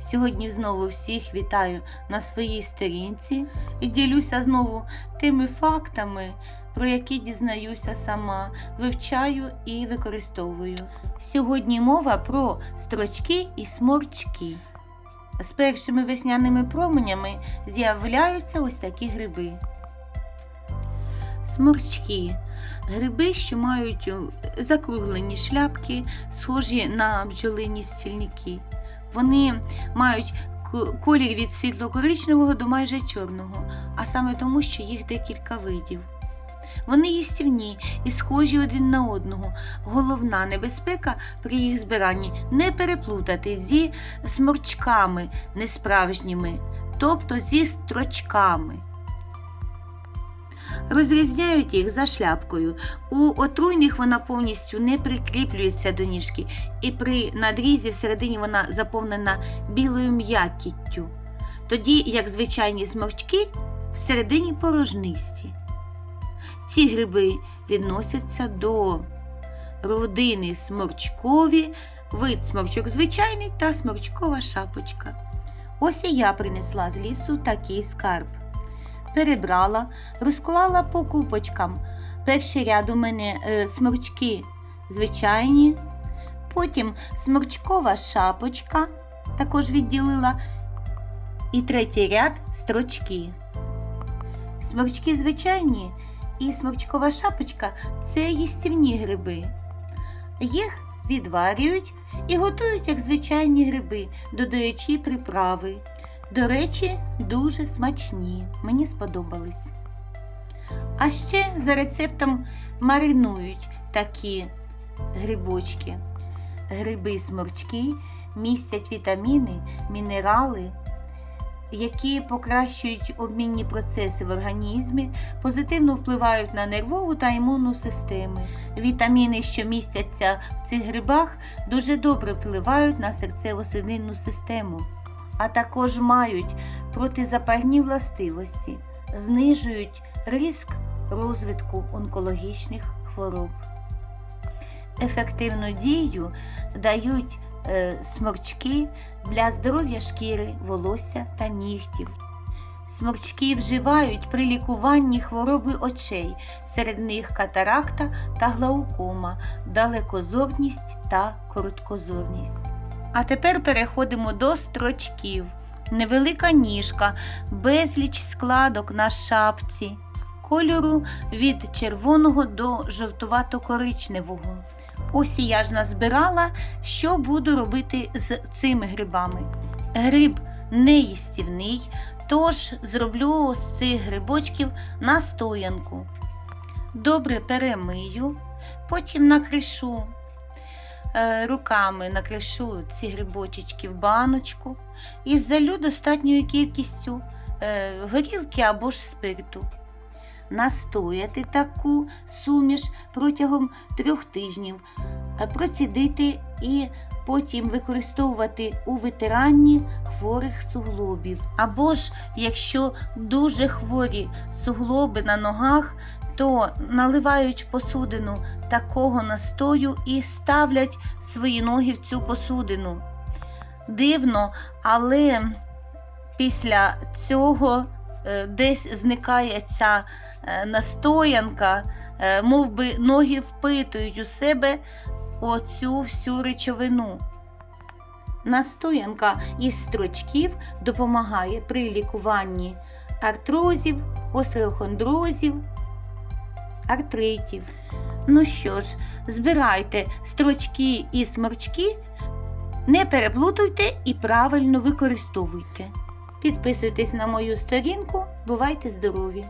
Сьогодні знову всіх вітаю на своїй сторінці і ділюся знову тими фактами, про які дізнаюся сама, вивчаю і використовую. Сьогодні мова про строчки і сморчки. З першими весняними променями з'являються ось такі гриби. Сморчки гриби, що мають закруглені шляпки, схожі на бджолині стільники. Вони мають колір від світло-коричневого до майже чорного, а саме тому, що їх декілька видів. Вони їстівні і схожі один на одного. Головна небезпека при їх збиранні не переплутати зі сморчками несправжніми, тобто зі строчками. Розрізняють їх за шляпкою. У отруйних вона повністю не прикріплюється до ніжки, і при надрізі всередині вона заповнена білою м'якіттю, тоді як звичайні сморчки всередині порожнисті. Ці гриби відносяться до родини сморчкові, вид сморчок звичайний та сморчкова шапочка. Ось і я принесла з лісу такий скарб. Перебрала, розклала по купочкам. Перший ряд у мене е, сморчки звичайні, потім сморчкова шапочка, також відділила, і третій ряд строчки. Сморчки звичайні і сморчкова шапочка це їстівні гриби. Їх відварюють і готують як звичайні гриби, додаючи приправи. До речі, дуже смачні, мені сподобались. А ще за рецептом маринують такі грибочки. Гриби сморчки містять вітаміни, мінерали, які покращують обмінні процеси в організмі, позитивно впливають на нервову та імунну системи. Вітаміни, що містяться в цих грибах, дуже добре впливають на серцево-судинну систему а також мають протизапальні властивості, знижують ризик розвитку онкологічних хвороб. Ефективну дію дають е, сморчки для здоров'я шкіри, волосся та нігтів. Сморчки вживають при лікуванні хвороби очей, серед них катаракта та глаукома, далекозорність та короткозорність. А тепер переходимо до строчків. Невелика ніжка, безліч складок на шапці, кольору від червоного до жовтувато-коричневого. Ось я ж назбирала, що буду робити з цими грибами. Гриб неїстівний, тож зроблю з цих грибочків настоянку. Добре перемию, потім накришу руками накришу ці грибочечки в баночку і залю достатньою кількістю е, горілки або ж спирту. Настояти таку суміш протягом трьох тижнів, е, процідити і потім використовувати у витиранні хворих суглобів. Або ж, якщо дуже хворі суглоби на ногах, то наливають посудину такого настою і ставлять свої ноги в цю посудину. Дивно, але після цього е, десь зникає ця е, настоянка, е, мов би ноги впитують у себе оцю всю речовину. Настоянка із строчків допомагає при лікуванні артрозів, остеохондрозів, артритів. Ну що ж, збирайте строчки і сморчки, не переплутуйте і правильно використовуйте. Підписуйтесь на мою сторінку, бувайте здорові!